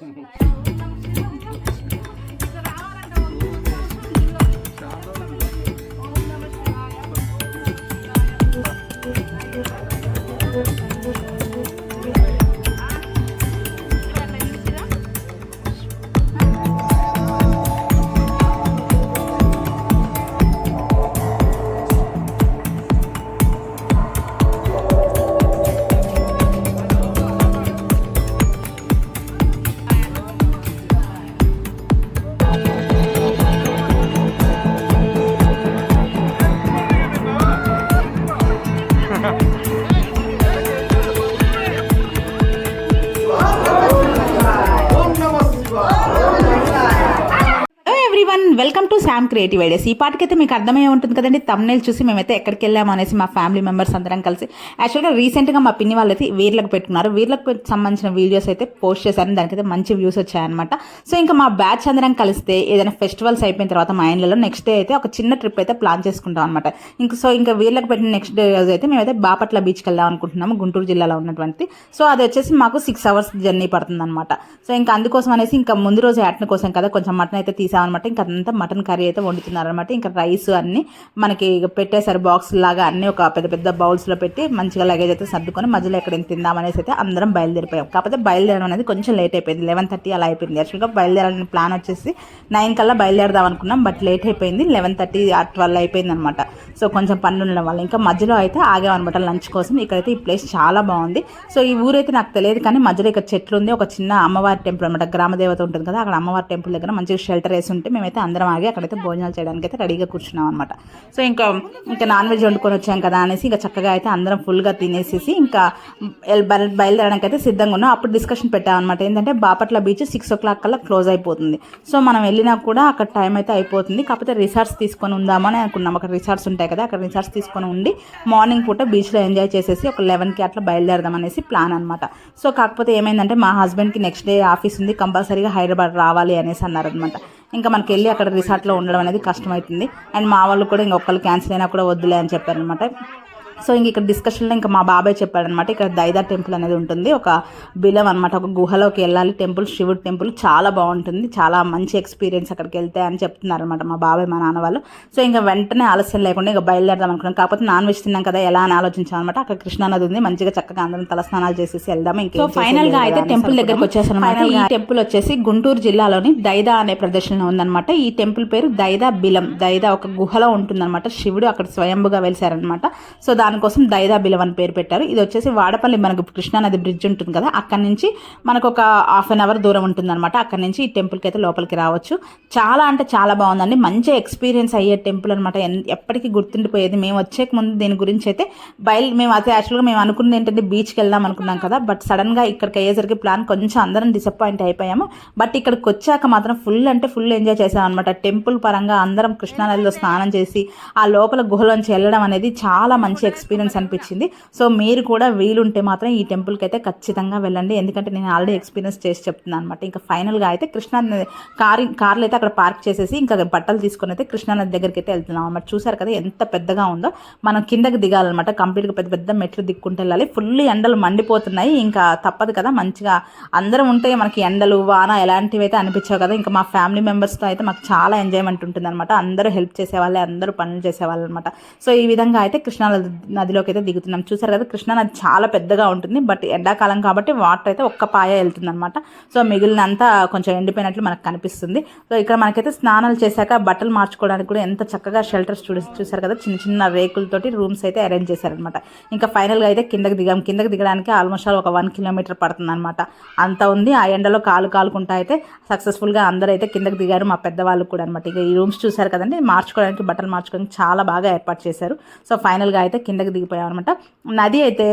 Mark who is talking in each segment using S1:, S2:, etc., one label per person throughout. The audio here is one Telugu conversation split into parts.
S1: 来 Hey. Welcome to Sam creative ideas. ఈ పాటికైతే మీకు అర్థమయ్యే ఉంటుంది కదండి. తమ్నేల్ చూసి మేమైతే ఎక్కడికి వెళ్ళాము అనేసి మా ఫ్యామిలీ మెంబర్స్ అందరం కలిసి. యాక్చువల్గా రీసెంట్గా మా పిన్ని వాళ్ళైతే వీర్లకు పెట్టుకున్నారు. వీర్లకు సంబంధించిన వీడియోస్ అయితే పోస్ట్ చేశారు. దానికైతే మంచి వ్యూస్ వచ్చాయన్నమాట. సో ఇంకా మా బ్యాచ్ అందరం కలిస్తే ఏదైనా ఫెస్టివల్స్ అయిపోయిన తర్వాత మా ఇండ్లలో నెక్స్ట్ డే అయితే ఒక చిన్న ట్రిప్ అయితే ప్లాన్ చేసుకుంటాం అనమాట ఇంక సో ఇంకా వీర్లకు పెట్టిన నెక్స్ట్ డే రోజు అయితే మేమైతే బాపట్ల బీచ్కి వెళ్దాం అనుకుంటున్నాము. గుంటూరు జిల్లాలో ఉన్నటువంటి సో అది వచ్చేసి మాకు సిక్స్ అవర్స్ జర్నీ పడుతుంది అనమాట సో ఇంకా అందుకోసం అనేసి ఇంకా ముందు రోజు యాటన కోసం కదా కొంచెం మటన్ అయితే తీసామన్నమాట. ఇంకా అంతా మటన్ కర్రీ అయితే వండుతున్నారు అనమాట ఇంకా రైస్ అన్ని మనకి ఇక పెట్టేసారు బాక్స్ లాగా అన్ని ఒక పెద్ద పెద్ద బౌల్స్లో పెట్టి మంచిగా లగేజ్ అయితే సర్దుకొని మధ్యలో ఎక్కడ తిందామనేసి అయితే అందరం బయలుదేరిపోయాం. కాకపోతే బయలుదేరడం అనేది కొంచెం లేట్ అయిపోయింది. లెవెన్ థర్టీ అలా అయిపోయింది. యాక్చువల్గా బయలుదేరాలని ప్లాన్ వచ్చేసి నైన్ కల్లా బయలుదేరదాం అనుకున్నాం. బట్ లేట్ అయిపోయింది. లెవెన్ థర్టీ ట్వెల్వ్ అయిపోయింది అనమాట సో కొంచెం పనులు ఉండడం వల్ల ఇంకా మధ్యలో అయితే ఆగామన్నమాట లంచ్ కోసం. ఇక్కడైతే ఈ ప్లేస్ చాలా బాగుంది. సో ఈ ఊరైతే నాకు తెలియదు కానీ మధ్యలో ఇక్కడ చెట్లు ఉంది ఒక చిన్న అమ్మవారి టెంపుల్ అనమాట గ్రామదేవత ఉంటుంది కదా అక్కడ అమ్మవారి టెంపుల్ దగ్గర మంచిగా షెల్టర్ వేసి ఉంటే మేమైతే అందరం అందరం ఆగి అక్కడైతే భోజనాలు చేయడానికి అయితే రెడీగా కూర్చున్నాం అనమాట సో ఇంకా ఇంకా నాన్ వెజ్ వండుకొని వచ్చాం కదా అనేసి ఇంకా చక్కగా అయితే అందరం ఫుల్గా తినేసేసి ఇంకా బయలుదేరడానికి అయితే సిద్ధంగా ఉన్నాం. అప్పుడు డిస్కషన్ పెట్టామన్నమాట ఏంటంటే Bapatla beach six o'clock కల్లా క్లోజ్ అయిపోతుంది. సో మనం వెళ్ళినా కూడా అక్కడ టైం అయితే అయిపోతుంది. కాకపోతే రిసార్ట్స్ తీసుకొని ఉందామని అనుకున్నాం. అక్కడ రిసార్ట్స్ ఉంటాయి కదా అక్కడ రిసార్ట్స్ తీసుకొని ఉండి మార్నింగ్ పూట బీచ్లో ఎంజాయ్ చేసేసి ఒక లెవెన్కి అట్లా బయలుదేరదాం అనేసి ప్లాన్ అనమాట సో కాకపోతే ఏమైందంటే మా హస్బెండ్కి నెక్స్ట్ డే ఆఫీస్ ఉంది. కంపల్సరీగా హైదరాబాద్ రావాలి అనేసి అన్నారనమాట ఇంకా మనకి వెళ్ళి అక్కడ రిసార్ట్లో ఉండడం అనేది కష్టమవుతుంది. అండ్ మా వాళ్ళు కూడా ఇంకొకళ్ళు క్యాన్సిల్ అయినా కూడా వద్దులే అని చెప్పారనమాట సో ఇంక ఇక్కడ డిస్కషన్లో ఇంకా మా బాబాయ్ చెప్పాడనమాట ఇక్కడ దైదా టెంపుల్ అనేది ఉంటుంది. ఒక బిలం అనమాట ఒక గుహలోకి వెళ్ళాలి. టెంపుల్ శివుడు టెంపుల్ చాలా బాగుంటుంది. చాలా మంచి ఎక్స్పీరియన్స్ అక్కడికి వెళ్తే అని చెప్తున్నారనమాట మా బాబాయ్ మా నాన్న వాళ్ళు. సో ఇంకా వెంటనే ఆలస్యం లేకుండా ఇంకా బయలుదేరదాం అనుకున్నాం. కాకపోతే నాన్ వెజ్ తిన్నాం కదా ఎలా అని ఆలోచించాం అనమాట అక్కడ కృష్ణానది ఉంది. మంచిగా చక్కగా అందరం తల స్నానాలు చేసేసి వెళ్దాం. ఇంకా ఫైనల్గా అయితే టెంపుల్ దగ్గరకు వచ్చేసాను ఈ టెంపుల్ వచ్చేసి గుంటూరు జిల్లాలోని దైదా అనే ప్రదేశంలో ఉందన్నమాట. ఈ టెంపుల్ పేరు దైదా బిలం. దైదా ఒక గుహలో ఉంటుందన్నమాట. శివుడు అక్కడ స్వయంభుగా వెలిసారనమాట సో దానికోసం దైదా బిలం అని పేరు పెట్టారు. ఇది వచ్చేసి వాడపల్లి మనకు కృష్ణానది బ్రిడ్జ్ ఉంటుంది కదా అక్కడి నుంచి మనకు ఒక హాఫ్ అన్ అవర్ దూరం ఉంటుందన్నమాట. అక్కడి నుంచి ఈ టెంపుల్కి అయితే లోపలికి రావచ్చు. చాలా అంటే చాలా బాగుందండి. మంచి ఎక్స్పీరియన్స్ అయ్యే టెంపుల్ అనమాట ఎప్పటికీ గుర్తుండిపోయేది. మేము వచ్చే ముందు దీని గురించి అయితే బయలు మేము అయితే యాక్చువల్గా మేము అనుకున్నది ఏంటంటే బీచ్కి వెళ్దాం అనుకున్నాం కదా బట్ సడన్గా ఇక్కడికి అయ్యేసరికి ప్లాన్ కొంచెం అందరం డిసప్పాయింట్ అయిపోయాము. బట్ ఇక్కడికి వచ్చాక మాత్రం ఫుల్ అంటే ఫుల్ ఎంజాయ్ చేసాం అనమాట టెంపుల్ పరంగా అందరం కృష్ణానదిలో స్నానం చేసి ఆ లోపల గుహలోంచి వెళ్ళడం అనేది చాలా మంచి ఎక్స్పీరియన్స్ అనిపించింది. సో మీరు కూడా వీలుంటే మాత్రం ఈ టెంపుల్కి అయితే ఖచ్చితంగా వెళ్ళండి. ఎందుకంటే నేను ఆల్రెడీ ఎక్స్పీరియన్స్ చేసి చెప్తున్నాను అనమాట ఇంకా ఫైనల్గా అయితే కృష్ణా కార్ కార్లు అయితే అక్కడ పార్క్ చేసేసి ఇంకా బట్టలు తీసుకొని అయితే కృష్ణానది దగ్గరికి అయితే వెళ్తున్నాం అనమాట చూసారు కదా ఎంత పెద్దగా ఉందో. మనం కిందకి దిగాలన్నమాట. కంప్లీట్గా పెద్ద పెద్ద మెట్లు దిక్కుంటూ వెళ్ళాలి. ఫుల్ ఎండలు మండిపోతున్నాయి. ఇంకా తప్పదు కదా. మంచిగా అందరం ఉంటే మనకి ఎండలు వాన ఎలాంటివి అయితే అనిపించావు కదా. ఇంకా మా ఫ్యామిలీ మెంబర్స్తో అయితే మాకు చాలా ఎంజాయ్మెంట్ ఉంటుంది అనమాట అందరూ హెల్ప్ చేసేవాళ్ళే అందరూ పనులు చేసేవాళ్ళు అనమాట సో ఈ విధంగా అయితే కృష్ణానది నదిలోకి అయితే దిగుతున్నాం. చూసారు కదా కృష్ణా నది చాలా పెద్దగా ఉంటుంది. బట్ ఎండాకాలం కాబట్టి వాటర్ అయితే ఒక్క పాయ వెళ్తుంది అనమాట సో మిగిలినంతా కొంచెం ఎండిపోయినట్లు మనకు కనిపిస్తుంది. సో ఇక్కడ మనకైతే స్నానాలు చేశాక బట్టలు మార్చుకోవడానికి కూడా ఎంత చక్కగా షెల్టర్స్ చూ చూసారు కదా చిన్న చిన్న రేకులతోటి రూమ్స్ అయితే అరేంజ్ చేశారనమాట ఇంకా ఫైనల్గా అయితే కిందకి దిగాం. కిందకి దిగడానికి ఆల్మోస్ట్ ఆల్ ఒక వన్ కిలోమీటర్ పడుతుంది అనమాట అంత ఉంది. ఆ ఎండలో కాలు కాలుకుంటా అయితే సక్సెస్ఫుల్గా అందరూ అయితే కిందకి దిగారు మా పెద్దవాళ్ళు కూడా అనమాట ఇక ఈ రూమ్స్ చూసారు కదండి మార్చుకోవడానికి బట్టలు మార్చుకోవడానికి చాలా బాగా ఏర్పాటు చేశారు. సో ఫైనల్గా అయితే కింద కిందకి దిగిపోయాం అనమాట నది అయితే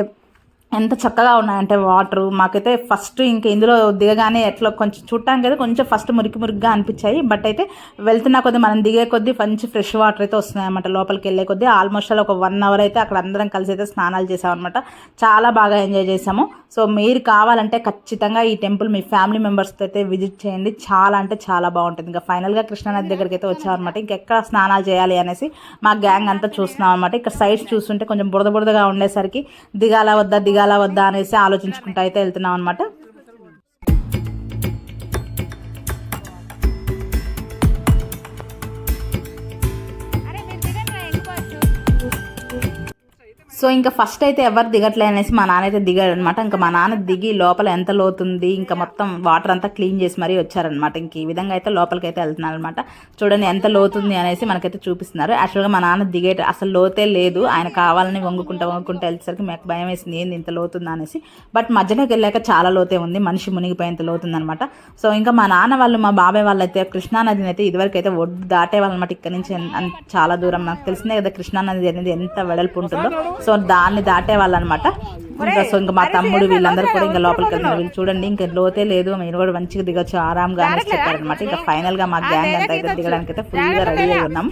S1: ఎంత చక్కగా ఉన్నాయంటే వాటర్. మాకైతే ఫస్ట్ ఇంకా ఇందులో దిగగానే ఎట్లా కొంచెం చూడటానికి అయితే కొంచెం ఫస్ట్ మురికి మురికిగా అనిపించాయి. బట్ అయితే వెళ్తున్న కొద్దీ మనం దిగే కొద్దీ మంచి ఫ్రెష్ వాటర్ అయితే వస్తున్నాయి అన్నమాట. లోపలికి వెళ్ళే కొద్దీ ఆల్మోస్ట్ అలా ఒక వన్ అవర్ అయితే అక్కడ అందరం కలిసి అయితే స్నానాలు చేసామన్నమాట చాలా బాగా ఎంజాయ్ చేసాము. సో మీరు కావాలంటే ఖచ్చితంగా ఈ టెంపుల్ మీ ఫ్యామిలీ మెంబర్స్తో అయితే విజిట్ చేయండి. చాలా అంటే చాలా బాగుంటుంది. ఇంకా ఫైనల్గా కృష్ణానది దగ్గరికి అయితే వచ్చామన్నమాట ఇంకెక్కడ స్నానాలు చేయాలి అనేసి మా గ్యాంగ్ అంతా చూస్తున్నాం అనమాట ఇక్కడ సైడ్స్ చూస్తుంటే కొంచెం బురద బురదగా ఉండేసరికి దిగాల వద్దా దిగాల వద్దా అనేసి ఆలోచించుకుంటూ అయితే వెళ్తున్నాం అనమాట సో ఇంకా ఫస్ట్ అయితే ఎవరు దిగట్లే అనేసి మా నాన్న అయితే దిగాడు అనమాట ఇంకా మా నాన్న దిగి లోపల ఎంత లోతుంది ఇంకా మొత్తం వాటర్ అంతా క్లీన్ చేసి మరీ వచ్చారనమాట. ఇంక ఈ విధంగా అయితే లోపలికి అయితే వెళ్తున్నారు అనమాట చూడండి ఎంత లోతుంది అనేసి మనకైతే చూపిస్తున్నారు. యాక్చువల్గా మా నాన్న దిగే అసలు లోతే లేదు. ఆయన కావాలని వంగుకుంటా వంగుకుంటా వెళ్ళేసరికి మాకు భయం వేసింది ఏంది ఇంత లోతుంది అనేసి. బట్ మధ్యలోకి వెళ్ళాక చాలా లోతే ఉంది. మనిషి మునిగిపోయేంత లోతుంది అనమాట సో ఇంకా మా నాన్న వాళ్ళు మా బాబాయ్ వాళ్ళు అయితే కృష్ణానదిని అయితే ఇదివరకు అయితే ఒడ్డు దాటే వాళ్ళనమాట ఇక్కడ నుంచి. చాలా దూరం. నాకు తెలిసిందే కదా కృష్ణానది అనేది ఎంత వెడల్పు ఉంటుందో. సో దాన్ని దాటే వాళ్ళు అనమాట ఇంకా సో ఇంకా మా తమ్ముడు వీళ్ళందరూ కూడా ఇంకా లోపలికి వెళ్తున్నారు వీళ్ళు చూడండి ఇంకా లోతే లేదు మీరు కూడా మంచిగా దిగొచ్చు ఆరాంగా అనేసి చెప్పారనమాట. ఇంకా ఫైనల్గా మా గ్యాంగ్ అంతా అయితే దిగడానికి అయితే ఫుల్గా రెడీ అయి ఉన్నాం.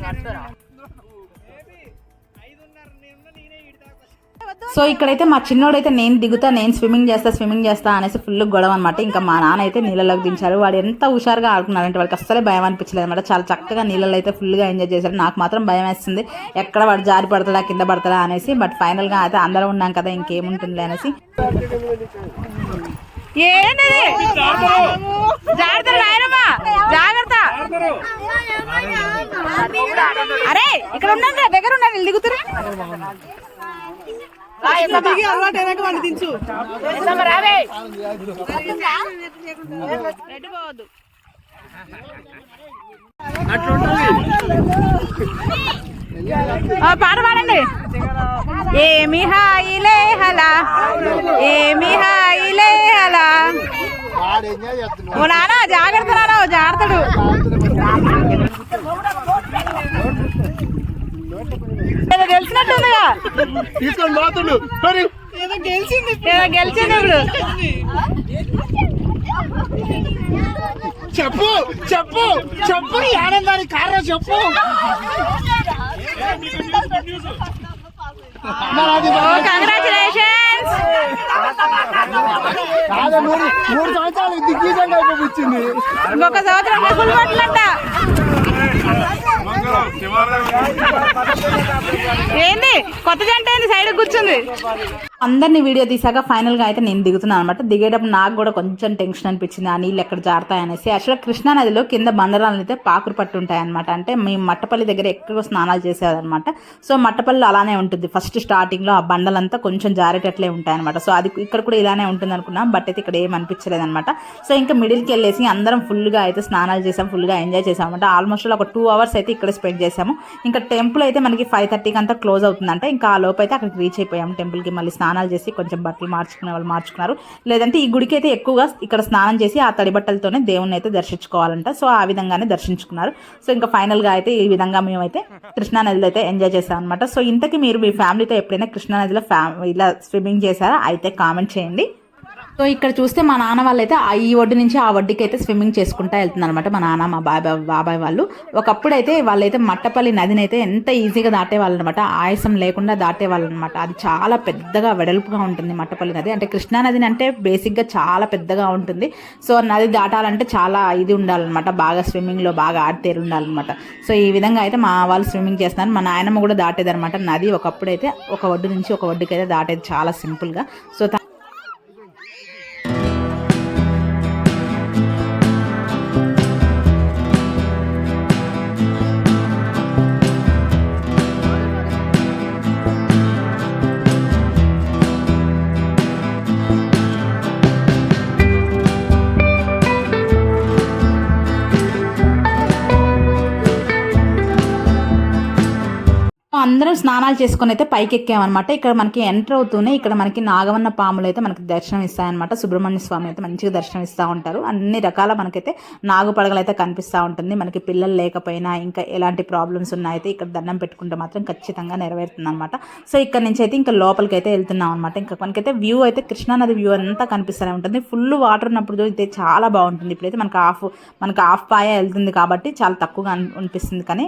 S1: సో ఇక్కడైతే మా చిన్నోడైతే నేను దిగుతా నేను స్విమ్మింగ్ చేస్తా స్విమ్మింగ్ చేస్తా అనేసి ఫుల్ గొడవ అనమాట ఇంకా మా నాన్న అయితే నీళ్ళలోకి దించారు. వాడు ఎంత హుషారుగా ఆడుకున్నారంటే వాళ్ళకి అస్సలే భయం అనిపించలేదు అనమాట చాలా చక్కగా నీళ్ళలో అయితే ఫుల్గా ఎంజాయ్ చేశారు నాకు మాత్రం భయం వేస్తుంది. ఎక్కడ వాడు జారి పడతాడా కింద పడతాడా అనేసి బట్ ఫైనల్గా అయితే అందరం ఉన్నాం కదా ఇంకేముంటుంది అనేసి. ఏంటి జాగ్రత్త జాగ్రత్త. అరే ఇక్కడ ఉన్నాం కదా దగ్గర ఉన్నారు వీళ్ళు పాట పాడండి. ఏమి హాయిలే హలా ఏమి హాయిలే హలా. ఓ నాన్న జాగ్రత్త నాన్న ఓ జాగ్రత్తడు. గెలిచినట్టుందిగా.
S2: తీసుకొని మరి
S1: ఏదో గెలిచింది ఇప్పుడు.
S2: చెప్పు చెప్పు చెప్పు. ఆనందానికి కారణం చెప్పు.
S1: కంగ్రాచులేషన్స్
S2: కాదు మూడు మూడు సంవత్సరాలు దిగ్విజయంగా అయిపోయింది
S1: ఇంకొక సంవత్సరం ఏంది? కొత్త జంట ఏంది సైడ్ కూర్చుంది. అందరినీ వీడియో తీసాక ఫైనల్గా అయితే నేను దిగుతున్నాను అనమాట దిగేటప్పుడు నాకు కూడా కొంచెం టెన్షన్ అనిపించింది. ఆ నీళ్ళు ఎక్కడ జారుతాయనేసి. యాక్చువల్గా కృష్ణా నదిలో కింద బండరాలు అయితే పాకురు పట్టు ఉంటాయన్నమాట. అంటే మేము మట్టపల్లి దగ్గర ఎక్కువ స్నానాలు చేసేదన్నమాట సో మట్టపల్లి అలానే ఉంటుంది. ఫస్ట్ స్టార్టింగ్లో ఆ బండలంతా కొంచెం జారేటట్లే ఉంటాయి అనమాట సో అది ఇక్కడ కూడా ఇలానే ఉంటుంది అనుకున్నాం. బట్ అయితే ఇక్కడ ఏం అనిపించలేదన్నమాట. సో ఇంకా మిడిల్కి వెళ్ళేసి అందరం ఫుల్గా అయితే స్నానాలు చేసాం. ఫుల్గా ఎంజాయ్ చేసాం అనమాట ఆల్మోస్ట్ ఒక టూ అవర్స్ అయితే ఇక్కడ స్పెండ్ చేసాము. ఇంకా టెంపుల్ అయితే మనకి ఫైవ్ థర్టీకి అంతా క్లోజ్ అవుతుందంటే. ఇంకా ఆ లోపు అయితే అక్కడికి రీచ్ అయిపోయాము టెంపుల్కి. మళ్ళీ స్నానం స్నానాలు చేసి కొంచెం బట్టలు మార్చుకునే వాళ్ళు మార్చుకున్నారు. లేదంటే ఈ గుడికి అయితే ఎక్కువగా ఇక్కడ స్నానం చేసి ఆ తడి బట్టలతోనే దేవుణ్ణి అయితే దర్శించుకోవాలంట. సో ఆ విధంగానే దర్శించుకున్నారు. సో ఇంకా ఫైనల్గా అయితే ఈ విధంగా మేమైతే కృష్ణా నదిలో అయితే ఎంజాయ్ చేసాం అనమాట సో ఇంతకీ మీరు మీ ఫ్యామిలీతో ఎప్పుడైనా కృష్ణా నదిలో ఫ్యా ఇలా స్విమ్మింగ్ చేశారా? అయితే కామెంట్ చేయండి. సో ఇక్కడ చూస్తే మా నాన్న వాళ్ళు అయితే ఆ ఈ ఒడ్డు నుంచి ఆ ఒడ్డుకి అయితే స్విమ్మింగ్ చేసుకుంటా వెళ్తున్నారు అనమాట మా నాన్న మా బాబాయ్ బాబాయ్ వాళ్ళు. ఒకప్పుడు అయితే వాళ్ళైతే మట్టపల్లి నదిని అయితే ఎంత ఈజీగా దాటేవాళ్ళు అనమాట ఆయాసం లేకుండా దాటేవాళ్ళు అనమాట అది చాలా పెద్దగా వెడల్పుగా ఉంటుంది మట్టపల్లి నది. అంటే కృష్ణా నదిని అంటే బేసిక్గా చాలా పెద్దగా ఉంటుంది. సో నది దాటాలంటే చాలా ఇది ఉండాలన్నమాట. బాగా స్విమ్మింగ్లో బాగా ఆడితేరు ఉండాలన్నమాట. సో ఈ విధంగా అయితే మా వాళ్ళు స్విమ్మింగ్ చేస్తున్నారు. మా నాయనమ్మ కూడా దాటేదనమాట నది. ఒకప్పుడు అయితే ఒక ఒడ్డు నుంచి ఒక ఒడ్డుకి అయితే దాటేది చాలా సింపుల్గా సో అందరం స్నానాలు చేసుకొని అయితే పైకి ఎక్కామన్నమాట ఇక్కడ మనకి ఎంటర్ అవుతూనే ఇక్కడ మనకి నాగవన్న పాములు అయితే మనకి దర్శనం ఇస్తాయన్నమాట. సుబ్రహ్మణ్య స్వామి అయితే మంచిగా దర్శనం ఇస్తూ ఉంటారు. అన్ని రకాల మనకైతే నాగు పడగలు అయితే కనిపిస్తూ ఉంటుంది. మనకి పిల్లలు లేకపోయినా ఇంకా ఎలాంటి ప్రాబ్లమ్స్ ఉన్నా అయితే ఇక్కడ దండం పెట్టుకుంటే మాత్రం ఖచ్చితంగా నెరవేరుతుంది అనమాట సో ఇక్కడ నుంచి అయితే ఇంకా లోపలికి అయితే వెళ్తున్నాం అనమాట ఇంకా మనకైతే వ్యూ అయితే కృష్ణానది వ్యూ అంతా కనిపిస్తూనే ఉంటుంది. ఫుల్ వాటర్ ఉన్నప్పుడు అయితే చాలా బాగుంటుంది. ఇప్పుడైతే మనకి ఆఫ్ మనకి ఆఫ్ పాయ వెళ్తుంది కాబట్టి చాలా తక్కువగా అనిపిస్తుంది. కానీ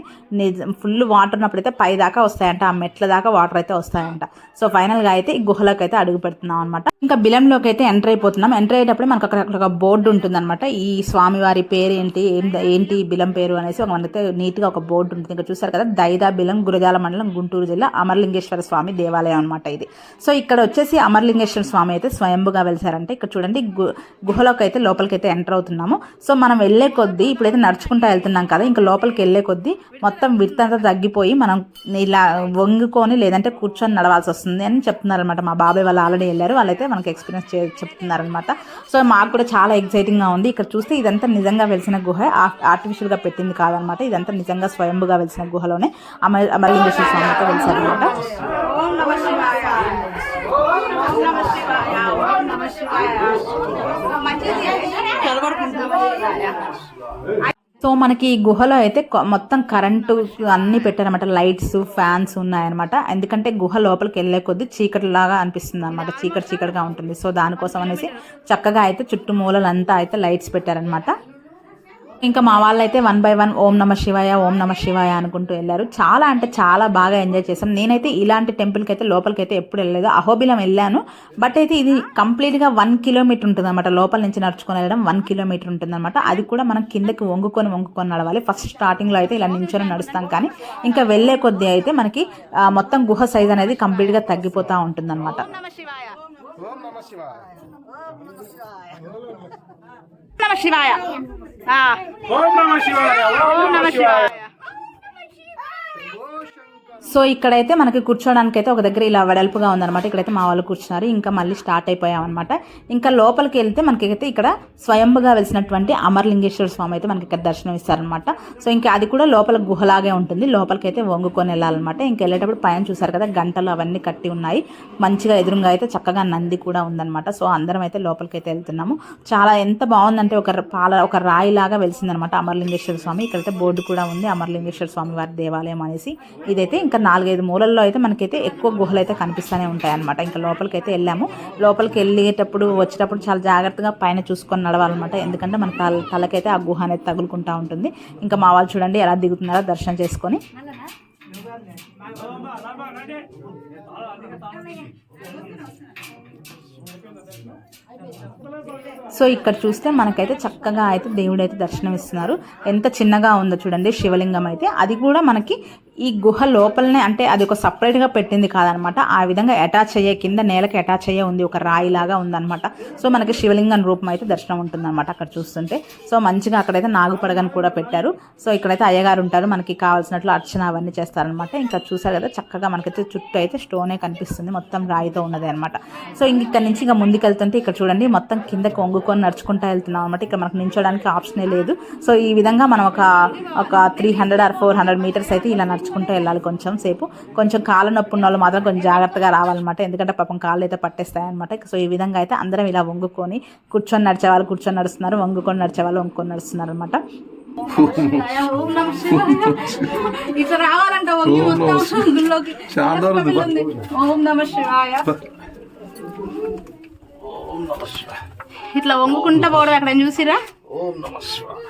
S1: ఫుల్ వాటర్ ఉన్నప్పుడు అయితే పై దాకా వస్తాయంట ఆ మెట్ల దాకా వాటర్ అయితే వస్తాయంట. సో ఫైనల్గా అయితే ఈ గుహలోకి అయితే అడుగు పెడుతున్నాం అనమాట ఇంకా బిలంలోకి అయితే ఎంటర్ అయిపోతున్నాం. ఎంటర్ అయ్యేటప్పుడు మనకు అక్కడ ఒక బోర్డు ఉంటుంది అనమాట ఈ స్వామివారి పేరు ఏంటి ఏం ఏంటి బిలం పేరు అనేసి ఒక మనకైతే నీట్గా ఒక బోర్డు ఉంటుంది. ఇంకా చూసారు కదా దైదా బిలం గురజాల మండలం గుంటూరు జిల్లా అమర్లింగేశ్వర స్వామి దేవాలయం అనమాట ఇది. సో ఇక్కడ వచ్చేసి అమర్లింగేశ్వర స్వామి అయితే స్వయంభుగా వెలిసారంటే. ఇక్కడ చూడండి గు- గుహలోకి అయితే లోపలికైతే ఎంటర్ అవుతున్నాము. సో మనం వెళ్ళే కొద్దీ ఇప్పుడైతే నడుచుకుంటా వెళ్తున్నాం కదా ఇంకా లోపలికి వెళ్ళే కొద్దీ మొత్తం విడత అంతా తగ్గిపోయి మనం ఇలా ఇలా వంగుకొని లేదంటే కూర్చొని నడవాల్సి వస్తుంది అని చెప్తున్నారు అనమాట మా బాబాయ్ వాళ్ళు ఆల్రెడీ వెళ్ళారు. వాళ్ళైతే మనకి ఎక్స్పీరియన్స్ చే చెప్తున్నారనమాట సో మాకు కూడా చాలా ఎక్సైటింగ్గా ఉంది. ఇక్కడ చూస్తే ఇదంతా నిజంగా వెలిసిన గుహ. ఆర్టిఫిషియల్గా పెట్టింది కాదనమాట ఇదంతా నిజంగా స్వయంభుగా వెలిసిన గుహలోనే అమర అమరలింగేశ్వర స్వామి అయితే వెలిసారనమాట సో మనకి ఈ గుహలో అయితే మొత్తం కరెంటు అన్ని పెట్టారన్నమాట. లైట్స్ ఫ్యాన్స్ ఉన్నాయన్నమాట. ఎందుకంటే గుహ లోపలికి వెళ్ళే కొద్దీ చీకటి లాగా అనిపిస్తుంది అనమాట చీకటి చీకటిగా ఉంటుంది. సో దానికోసం అనేసి చక్కగా అయితే చుట్టూ మూలలంతా అయితే లైట్స్ పెట్టారనమాట ఇంకా మా వాళ్ళైతే వన్ బై వన్ ఓం నమ శివాయ ఓం నమ శివాయ అనుకుంటూ వెళ్ళారు. చాలా అంటే చాలా బాగా ఎంజాయ్ చేసాం నేనైతే ఇలాంటి టెంపుల్కి అయితే లోపలికి అయితే ఎప్పుడు వెళ్ళలేదు. అహోబిలం వెళ్ళాను. బట్ అయితే ఇది కంప్లీట్గా వన్ కిలోమీటర్ ఉంటుంది అనమాట లోపల నుంచి నడుచుకొని వెళ్ళడం వన్ కిలోమీటర్ ఉంటుంది అనమాట అది కూడా మనం కిందకి వంగుకొని వంగుకొని నడవాలి. ఫస్ట్ స్టార్టింగ్లో అయితే ఇలా నించొని నడుస్తాం కానీ ఇంకా వెళ్ళే కొద్దీ అయితే మనకి మొత్తం గుహ సైజ్ అనేది కంప్లీట్గా తగ్గిపోతూ ఉంటుంది అనమాట
S2: ఓం నమ శివాయ.
S3: నమ శివాయ. ఆ,
S4: ఓం నమ శివాయ ఓం నమ శివాయ
S1: సో ఇక్కడైతే మనకి కూర్చోడానికి అయితే ఒక దగ్గర ఇలా వెడల్పుగా ఉందన్నమాట. ఇక్కడైతే మా వాళ్ళు కూర్చున్నారు. ఇంకా మళ్ళీ స్టార్ట్ అయిపోయామన్నమాట. ఇంకా లోపలికి వెళ్తే మనకైతే ఇక్కడ స్వయంభుగా వెలిసినటువంటి అమర్లింగేశ్వర స్వామి అయితే మనకి ఇక్కడ దర్శనం ఇస్తారనమాట సో ఇంకా అది కూడా లోపల గుహలాగే ఉంటుంది. లోపలికి అయితే వంగుకొని వెళ్ళాలన్నమాట. ఇంకా వెళ్ళేటప్పుడు పైన చూసారు కదా గంటలు అవన్నీ కట్టి ఉన్నాయి. మంచిగా ఎదురుగా అయితే చక్కగా నంది కూడా ఉందన్నమాట. సో అందరం అయితే లోపలికి అయితే వెళ్తున్నాము. చాలా ఎంత బాగుందంటే ఒక పాల ఒక రాయి లాగా వెలిసిందనమాట అమర్లింగేశ్వర స్వామి. ఇక్కడైతే బోర్డు కూడా ఉంది అమర్లింగేశ్వర స్వామి వారి దేవాలయం అనేసి. ఇదైతే ఇంకా నాలుగైదు మూలల్లో అయితే మనకైతే ఎక్కువ గుహలు అయితే కనిపిస్తూనే ఉంటాయి అనమాట ఇంకా లోపలికి అయితే వెళ్ళాము. లోపలికి వెళ్ళేటప్పుడు వచ్చేటప్పుడు చాలా జాగ్రత్తగా పైన చూసుకొని నడవాలన్నమాట. ఎందుకంటే మన తల తలకైతే ఆ గుహ అనేది తగులుకుంటా ఉంటుంది. ఇంకా మా వాళ్ళు చూడండి ఎలా దిగుతున్నారో దర్శనం చేసుకొని. సో ఇక్కడ చూస్తే మనకైతే చక్కగా అయితే దేవుడు అయితే దర్శనం ఇస్తున్నారు ఎంత చిన్నగా ఉందో చూడండి శివలింగం అయితే. అది కూడా మనకి ఈ గుహ లోపలనే అంటే అది ఒక సపరేట్గా పెట్టింది కాదనమాట. ఆ విధంగా అటాచ్ అయ్యే కింద నేలకి అటాచ్ అయ్యే ఉంది ఒక రాయి లాగా సో మనకి శివలింగం రూపం అయితే దర్శనం ఉంటుందన్నమాట అక్కడ చూస్తుంటే. సో మంచిగా అక్కడైతే నాగుపడగని కూడా పెట్టారు. సో ఇక్కడైతే అయ్యగారు ఉంటారు మనకి కావాల్సినట్లు అర్చన అవన్నీ చేస్తారనమాట. ఇంకా చూసారు కదా చక్కగా మనకైతే చుట్టూ అయితే స్టోనే కనిపిస్తుంది మొత్తం రాయితో ఉన్నది అనమాట సో ఇంక ఇక్కడ నుంచి ఇంకా ముందుకెళ్తుంటే ఇక్కడ చూడండి మొత్తం కిందకి వంగుకొని నడుచుకుంటూ వెళ్తున్నాం అనమాట ఇక్కడ మనకు నించోడానికి ఆప్షనే లేదు. సో ఈ విధంగా మనం ఒక ఒక three hundred or four hundred metres అయితే ఇలా నడుచుకుంటూ వెళ్ళాలి కొంచెం సేపు. కొంచెం కాళ్ళ నొప్పి ఉన్న వాళ్ళు మాత్రం కొంచెం జాగ్రత్తగా రావాలన్నమాట. ఎందుకంటే పాపం కాళ్ళు అయితే పట్టేస్తాయి అనమాట సో ఈ విధంగా అయితే అందరం ఇలా వంగుకొని కూర్చొని నడిచే వాళ్ళు కూర్చొని నడుస్తున్నారు వంగుకొని నడిచే వాళ్ళు వంగుకొని నడుస్తున్నారు అనమాట
S3: ఓం నమ శివాయ. ఇట్లా రావాలంట వంగి. ఓం నమ శివాయ. ఇట్లా వంగుకుంటా పోవడం అక్కడ చూసిరా?
S4: ఓం నమ శివాయ.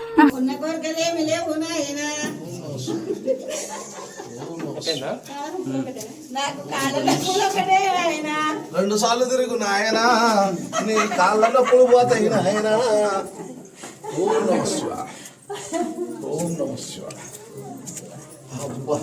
S5: రెండు సార్లు తిరుగు నాయన. నీ కాళ్ళ నొప్పులు పోతాయి నాయన. ఓం నమ శివాయ ఓం నమ శివాయ అబ్బా.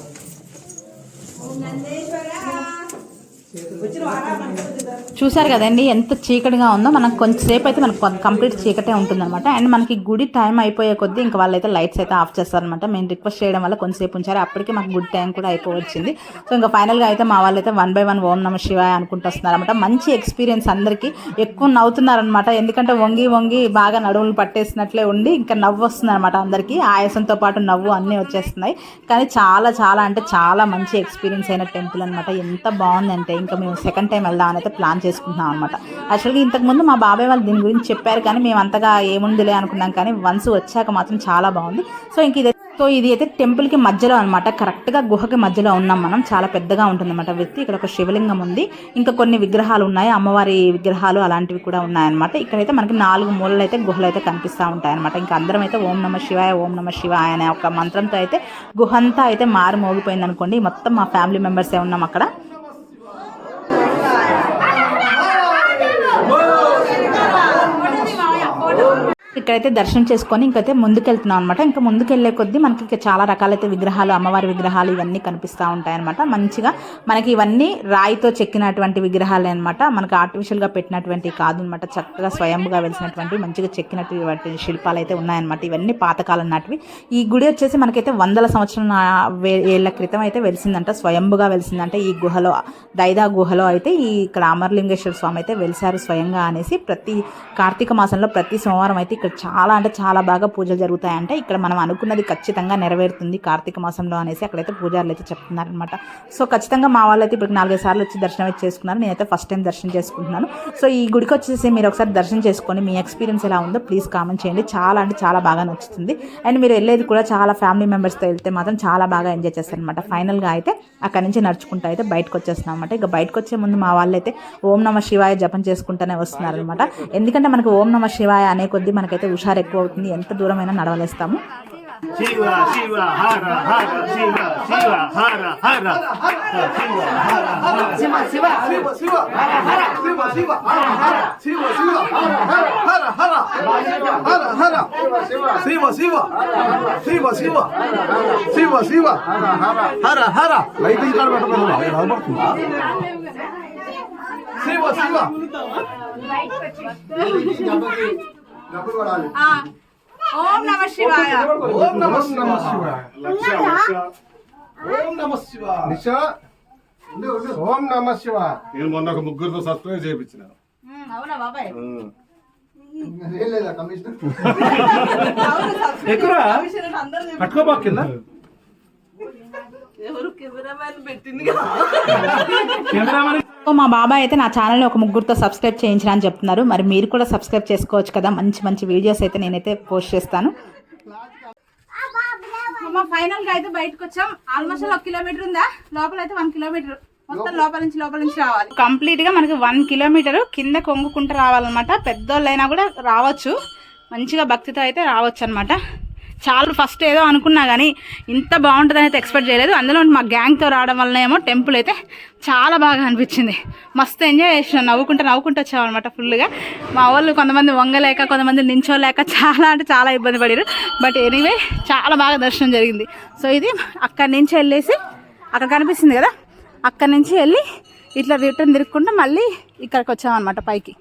S1: చూసారు కదండి ఎంత చీకటిగా ఉందో. మనకు కొంచెంసేపు అయితే మనకు కంప్లీట్ చీకటే ఉంటుందన్నమాట. అండ్ మనకి గుడి టైం అయిపోయే కొద్దీ ఇంకా వాళ్ళైతే లైట్స్ అయితే ఆఫ్ చేస్తారనమాట మేము రిక్వెస్ట్ చేయడం వల్ల కొంచెంసేపు ఉంచారు. అప్పటికి మాకు గుడి టైం కూడా అయిపోవచ్చింది. సో ఇంకా ఫైనల్గా అయితే మా వాళ్ళైతే వన్ బై వన్ ఓం నమ శివాయ అనుకుంటూ వస్తున్నారనమాట మంచి ఎక్స్పీరియన్స్ అందరికీ. ఎక్కువ నవ్వుతున్నారనమాట ఎందుకంటే వంగి వంగి బాగా నడువులు పట్టేసినట్లే ఉండి ఇంకా నవ్వు వస్తుంది అనమాట అందరికీ. ఆయాసంతో పాటు నవ్వు అన్నీ వచ్చేస్తున్నాయి. కానీ చాలా చాలా అంటే చాలా మంచి ఎక్స్పీరియన్స్ అయిన టెంపుల్ అనమాట ఎంత బాగుందంటే ఇంకా మేము సెకండ్ టైం వెళ్దామని అయితే ప్లాన్ చేసుకుంటున్నాం అనమాట యాక్చువల్గా ఇంతకుముందు మా బాబాయ్ వాళ్ళు దీని గురించి చెప్పారు కానీ మేము అంతగా ఏముందిలే అనుకున్నాం కానీ వన్స్ వచ్చాక మాత్రం చాలా బాగుంది. సో ఇంక ఇది సో ఇది అయితే టెంపుల్కి మధ్యలో అనమాట కరెక్ట్గా గుహకి మధ్యలో ఉన్నాం మనం. చాలా పెద్దగా ఉంటుందన్నమాట వ్యక్తి. ఇక్కడ ఒక శివలింగం ఉంది. ఇంకా కొన్ని విగ్రహాలు ఉన్నాయి. అమ్మవారి విగ్రహాలు అలాంటివి కూడా ఉన్నాయన్నమాట ఇక్కడైతే మనకి నాలుగు మూలలు అయితే గుహలు అయితే కనిపిస్తూ ఉంటాయన్నమాట ఇంకా అందరం అయితే ఓం నమ శివాయ ఓం నమ శివాయ అనే ఒక మంత్రంతో అయితే గుహ అంతా అయితే మారు మోగిపోయింది అనుకోండి మొత్తం మా ఫ్యామిలీ మెంబర్సే ఉన్నాం అక్కడ. ఇక్కడైతే దర్శనం చేసుకొని ఇంకైతే ముందుకెళ్తున్నాం అనమాట ఇంకా ముందుకెళ్ళే కొద్దీ మనకి ఇంకా చాలా రకాలైతే విగ్రహాలు అమ్మవారి విగ్రహాలు ఇవన్నీ కనిపిస్తూ ఉంటాయి అనమాట మంచిగా మనకి ఇవన్నీ రాయితో చెక్కినటువంటి విగ్రహాలే అనమాట మనకి ఆర్టిఫిషియల్గా పెట్టినటువంటి కాదు అనమాట చక్కగా స్వయంగా వెలిసినటువంటి మంచిగా చెక్కినటువంటి శిల్పాలు అయితే ఉన్నాయన్నమాట. ఇవన్నీ పాతకాలం నాటివి. ఈ గుడి వచ్చేసి మనకైతే వందల సంవత్సరం ఏళ్ళ క్రితం అయితే వెలిసిందంట. స్వయంభుగా వెలిసిందంట. ఈ గుహలో దైదా గుహలో అయితే ఈ ఇక్కడ అమరలింగేశ్వర స్వామి అయితే వెలిసారు స్వయంగా అనేసి ప్రతి కార్తీక మాసంలో ప్రతి సోమవారం అయితే ఇక్కడ చాలా అంటే చాలా బాగా పూజలు జరుగుతాయంటే. ఇక్కడ మనం అనుకున్నది ఖచ్చితంగా నెరవేరుతుంది కార్తీక మాసంలో అనేసి అక్కడైతే పూజారులు అయితే చెప్తున్నారనమాట సో ఖచ్చితంగా మా వాళ్ళు అయితే ఇప్పుడు నాలుగైదు సార్లు వచ్చి దర్శనం అయితే చేసుకున్నారు. నేనైతే ఫస్ట్ టైం దర్శనం చేసుకుంటున్నాను. సో ఈ గుడికి వచ్చేసి మీరు ఒకసారి దర్శనం చేసుకొని మీ ఎక్స్పీరియన్స్ ఎలా ఉందో ప్లీజ్ కామెంట్ చేయండి. చాలా అంటే చాలా బాగా నచ్చుతుంది. అండ్ మీరు వెళ్ళేది కూడా చాలా ఫ్యామిలీ మెంబర్స్తో వెళ్తే మాత్రం చాలా బాగా ఎంజాయ్ చేస్తారనమాట ఫైనల్గా అయితే అక్కడి నుంచి నడుచుకుంటూ అయితే బయటకు వచ్చేస్తున్నాం అనమాట ఇక బయటకు వచ్చే ముందు మా వాళ్ళు అయితే ఓం నమ శివాయ జపం చేసుకుంటూనే వస్తున్నారనమాట ఎందుకంటే మనకు ఓం నమ శివాయ అనే కొద్దీ మనకైతే హుషారు ఎక్కువ అవుతుంది ఎంత దూరమైనా నడవలేస్తాము.
S2: శివ శివ హర హర శివ శివ హర హర. శివ శివ
S5: శివ శివ హర శివ శివ హర హర. శివ శివ హర హర హర హర. హర శివ శివ. శివ శివ. శివ శివ. హర హర. లైట్ ఇక్కడ పెట్టబోతున్నా శివ శివ.
S3: ఓం నమ శివాయ.
S5: ఓం నమ శివాయ. ఓం నమ శివాయ.
S6: నిషా? ఓం నమ శివ
S4: నేను మొన్న ఒక ముగ్గురితో సబ్స్క్రైబ్ చేయించిన.
S3: అవునా బాబాయ్?
S5: కమిషనర్.
S2: పట్టుకోబా కింద
S1: సో మా బాబాయ్ అయితే నా ఛానల్ని ఒక ముగ్గురితో సబ్స్క్రైబ్ చేయించిన అని చెప్తున్నారు. మరి మీరు కూడా సబ్స్క్రైబ్ చేసుకోవచ్చు కదా. మంచి మంచి వీడియోస్ అయితే నేనైతే పోస్ట్ చేస్తాను.
S3: అమ్మ ఫైనల్గా అయితే బయటకు వచ్చాం. ఆల్మోస్ట్ ఒక కిలోమీటర్ ఉందా? లోపల అయితే వన్ కిలోమీటర్. మొత్తం లోపల నుంచి లోపల నుంచి రావాలి. కంప్లీట్గా మనకి వన్ కిలోమీటర్ కింద కొంగుకుంటూ రావాలన్నమాట. పెద్దోళ్ళైనా కూడా రావచ్చు. మంచిగా భక్తితో అయితే రావచ్చు అనమాట చాలా ఫస్ట్ ఏదో అనుకున్నా కానీ ఇంత బాగుంటుందని అయితే ఎక్స్పెక్ట్ చేయలేదు. అందులో మా గ్యాంగ్తో రావడం వలన ఏమో టెంపుల్ అయితే చాలా బాగా అనిపించింది. మస్తు ఎంజాయ్ చేసినాం. నవ్వుకుంటూ నవ్వుకుంటూ వచ్చాం అనమాట ఫుల్గా మా వాళ్ళు కొంతమంది వంగలేక కొంతమంది నించోలేక చాలా అంటే చాలా ఇబ్బంది పడారు బట్ ఎనీవే చాలా బాగా దర్శనం జరిగింది. సో ఇది అక్కడి నుంచి వెళ్ళేసి అక్కడ కనిపిస్తుంది కదా? అక్కడి నుంచి వెళ్ళి ఇట్లా రిటర్న్ తిరుక్కుంటూ మళ్ళీ ఇక్కడికి వచ్చామన్నమాట పైకి.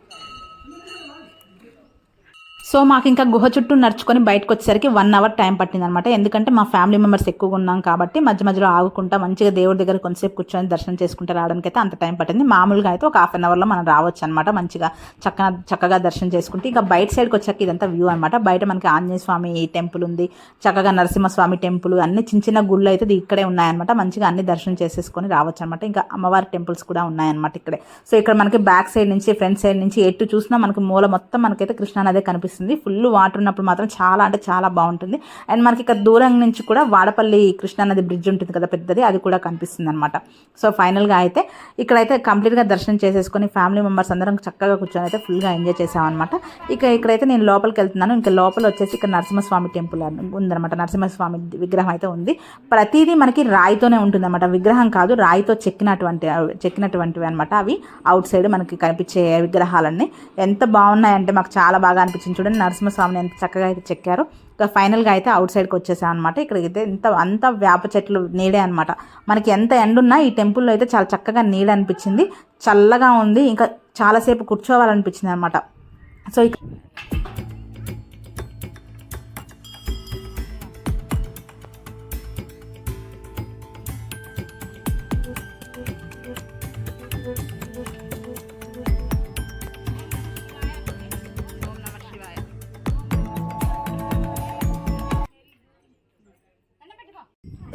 S1: సో మాకు ఇంకా గుహ చుట్టూ నడుచుకొని బయటకు వచ్చేసరికి వన్ అవర్ టైం పట్టింది అనమాట ఎందుకంటే మా ఫ్యామిలీ మెంబర్స్ ఎక్కువగా ఉన్నాం కాబట్టి మధ్య మధ్యలో ఆగుకుంటా మంచిగా దేవుడి దగ్గర కొంతసేపు కూర్చొని దర్శనం చేసుకుంటూ రావడానికి అయితే అంత టైం పట్టింది. మామూలుగా అయితే ఒక హాఫ్ అన్ అవర్లో మనం రావచ్చు అనమాట మంచిగా చక్కగా చక్కగా దర్శనం చేసుకుంటే ఇంకా బయట సైడ్కి వచ్చాక ఇదంతా వ్యూ అనమాట. బయట మనకి ఆంజనేయ స్వామి టెంపుల్ ఉంది చక్కగా నరసింహస్వామి టెంపుల్ అన్ని చిన్న చిన్న గుళ్ళు అయితే ఇక్కడే ఉన్నాయన్నమాట మంచిగా అన్ని దర్శనం చేసేసుకొని రావచ్చు అనమాట ఇంకా అమ్మవారి టెంపుల్స్ కూడా ఉన్నాయన్నమాట ఇక్కడే. సో ఇక్కడ మనకి బ్యాక్ సైడ్ నుంచి ఫ్రంట్ సైడ్ నుంచి ఎటు చూసినా మనకి మూల మొత్తం మనకైతే కృష్ణానదే కనిపిస్తుంది. వస్తుంది. ఫుల్ వాటర్ ఉన్నప్పుడు మాత్రం చాలా అంటే చాలా బాగుంటుంది. అండ్ మనకి ఇక్కడ దూరం నుంచి కూడా వాడపల్లి కృష్ణా నది బ్రిడ్జ్ ఉంటుంది కదా పెద్దది అది కూడా కనిపిస్తుంది అనమాట సో ఫైనల్గా అయితే ఇక్కడైతే కంప్లీట్గా దర్శనం చేసేసుకొని ఫ్యామిలీ మెంబర్స్ అందరం చక్కగా కూర్చొని అయితే ఫుల్గా ఎంజాయ్ చేసామన్నమాట. ఇక ఇక్కడైతే నేను లోపలికి వెళ్తున్నాను. ఇంకా లోపల వచ్చేసి ఇక్కడ నరసింహస్వామి టెంపుల్ అని ఉందన్నమాట. నరసింహస్వామి విగ్రహం అయితే ఉంది. ప్రతిదీ మనకి రాయితోనే ఉంటుందన్నమాట. విగ్రహం కాదు రాయితో చెక్కినటువంటి చెక్కినటువంటివి అనమాట అవి అవుట్ సైడ్ మనకి కనిపించే విగ్రహాలన్నీ. ఎంత బాగున్నాయంటే మాకు చాలా బాగా అనిపించింది. చూడండి నరసింహస్వామిని ఎంత చక్కగా అయితే చెక్కారో. ఇక ఫైనల్గా అయితే అవుట్ సైడ్కి వచ్చేసాం అనమాట ఇక్కడ ఇంత అంత వేప చెట్లు నీడే అనమాట మనకి ఎంత ఎండున్నా ఈ టెంపుల్లో అయితే చాలా చక్కగా నీడ అనిపించింది. చల్లగా ఉంది. ఇంకా చాలాసేపు కూర్చోవాలనిపించింది అనమాట సో ఇక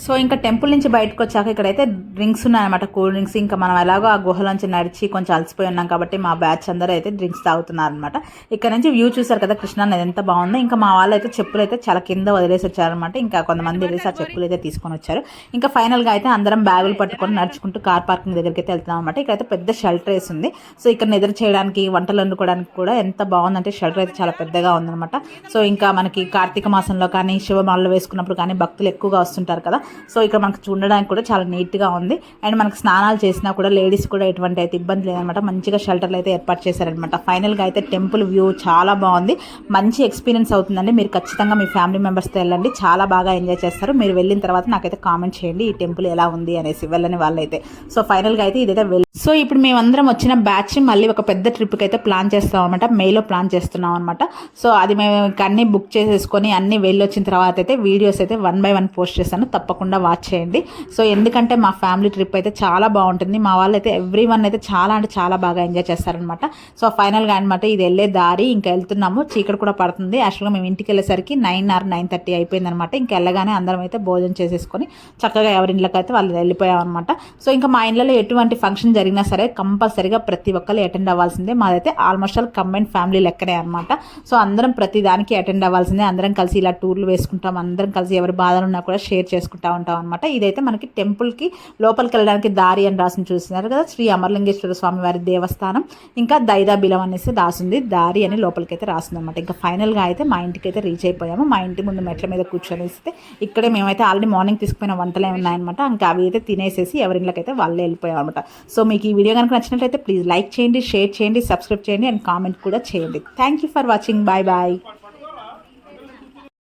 S1: సో ఇంకా టెంపుల్ నుంచి బయటకు వచ్చాక ఇక్కడైతే డ్రింక్స్ ఉన్నాయన్నమాట. Cool drinks. ఇంకా మనం ఎలాగో ఆ గుహలోంచి నడిచి కొంచెం అలసిపోయి ఉన్నాం కాబట్టి మా బ్యాచ్ అందరూ అయితే డ్రింక్స్ తాగుతున్నారు అనమాట ఇక్కడ నుంచి వ్యూ చూసారు కదా కృష్ణ నది ఎంత బాగుందో. ఇంకా మా వాళ్ళు అయితే చెప్పులు అయితే చాలా కింద వదిలేసి వచ్చారనమాట ఇంకా కొంతమంది వెళ్ళేసి ఆ చెప్పులు అయితే తీసుకొని వచ్చారు. ఇంకా ఫైనల్గా అయితే అందరం బ్యాగులు పట్టుకొని నడుచుకుంటూ కార్ పార్కింగ్ దగ్గరికి అయితే వెళ్తున్నాం అనమాట ఇక్కడైతే పెద్ద షెల్టర్ వేసి ఉంది. సో ఇక్కడ నిద్ర చేయడానికి వంటలు వండుకోవడానికి కూడా ఎంత బాగుందంటే షెల్టర్ అయితే చాలా పెద్దగా ఉందన్నమాట. సో ఇంకా మనకి కార్తీక మాసంలో కానీ శివమాలలో వేసుకున్నప్పుడు కానీ భక్తులు ఎక్కువగా వస్తుంటారు కదా. సో ఇక్కడ మనకు చూడడానికి కూడా చాలా నీట్గా ఉంది. అండ్ మనకు స్నానాలు చేసినా కూడా లేడీస్ కూడా ఎటువంటి అయితే ఇబ్బంది లేదనమాట. మంచిగా షెల్టర్లు అయితే ఏర్పాటు చేశారనమాట. ఫైనల్గా అయితే టెంపుల్ వ్యూ చాలా బాగుంది. మంచి ఎక్స్పీరియన్స్ అవుతుందండి. మీరు ఖచ్చితంగా మీ ఫ్యామిలీ మెంబర్స్తో వెళ్ళండి. చాలా బాగా ఎంజాయ్ చేస్తారు. మీరు వెళ్ళిన తర్వాత నాకైతే కామెంట్ చేయండి. ఈ టెంపుల్ ఎలా ఉంది అనేసి వెళ్ళని వాళ్ళైతే. సో ఫైనల్గా అయితే ఇదైతే వెళ్ళి సో ఇప్పుడు మేమందరం వచ్చిన బ్యాచ్ మళ్ళీ ఒక పెద్ద ట్రిప్కి అయితే ప్లాన్ చేస్తాం అనమాట మేలో ప్లాన్ చేస్తున్నాం అనమాట సో అది మేము అన్నీ బుక్ చేసేసుకొని అన్నీ వెళ్ళి వచ్చిన తర్వాత అయితే వీడియోస్ అయితే వన్ బై వన్ పోస్ట్ చేస్తాను. తప్పకుండా వాచ్ చేయండి. సో ఎందుకంటే మా ఫ్యామిలీ ట్రిప్ అయితే చాలా బాగుంటుంది. మా వాళ్ళు అయితే ఎవ్రీ వన్ అయితే చాలా అంటే చాలా బాగా ఎంజాయ్ చేస్తారనమాట సో ఫైనల్గా అనమాట ఇది వెళ్ళే దారి ఇంకా వెళ్తున్నాము. చీకటి కూడా పడుతుంది. యాక్చువల్గా మేము ఇంటికి వెళ్ళేసరికి నైన్ ఆర్ నైన్ థర్టీ అయిపోయింది అనమాట ఇంకా వెళ్ళగానే అందరం అయితే భోజనం చేసేసుకొని చక్కగా ఎవరి ఇళ్ళకి అయితే వాళ్ళు వెళ్ళిపోయాం అనమాట సో ఇంకా మా ఇళ్ళలో ఎటువంటి ఫంక్షన్ జరిగినా సరే కంపల్సరీగా ప్రతి ఒక్కరు అటెండ్ అవ్వాల్సిందే. మాదైతే ఆల్మోస్ట్ ఆల్ కంబైన్ ఫ్యామిలీ లెక్కనే అనమాట సో అందరం ప్రతి దానికి అటెండ్ అవ్వాల్సిందే. అందరం కలిసి ఇలా టూర్లు వేసుకుంటాం. అందరం కలిసి ఎవరి బాధలు ఉన్నా కూడా షేర్ చేసుకుంటాం. ఉంటాం అనమాట ఇదైతే మనకి టెంపుల్కి లోపలికి వెళ్ళడానికి దారి అని రాసి చూస్తున్నారు కదా శ్రీ అమరలింగేశ్వర స్వామి వారి దేవస్థానం. ఇంకా దైదాబిలం అనేసి రాసింది దారి అని లోపలికి అయితే రాసింది అనమాట ఇంకా ఫైనల్గా అయితే మా ఇంటికి అయితే రీచ్ అయిపోయాము. మా ఇంటి ముందు మెట్ల మీద కూర్చొనిస్తే ఇక్కడే మేమైతే ఆల్రెడీ మార్నింగ్ తీసుకుపోయిన వంటలే ఉన్నాయన్నమాట. ఇంకా అవి అయితే తినేసేసి ఎవరిళ్ళకైతే వాళ్ళే వెళ్ళిపోయాం అనమాట సో మీకు ఈ వీడియో కనుక నచ్చినట్లయితే ప్లీజ్ లైక్ చేయండి షేర్ చేయండి సబ్స్క్రైబ్ చేయండి అండ్ కామెంట్ కూడా చేయండి. Thank you for watching bye bye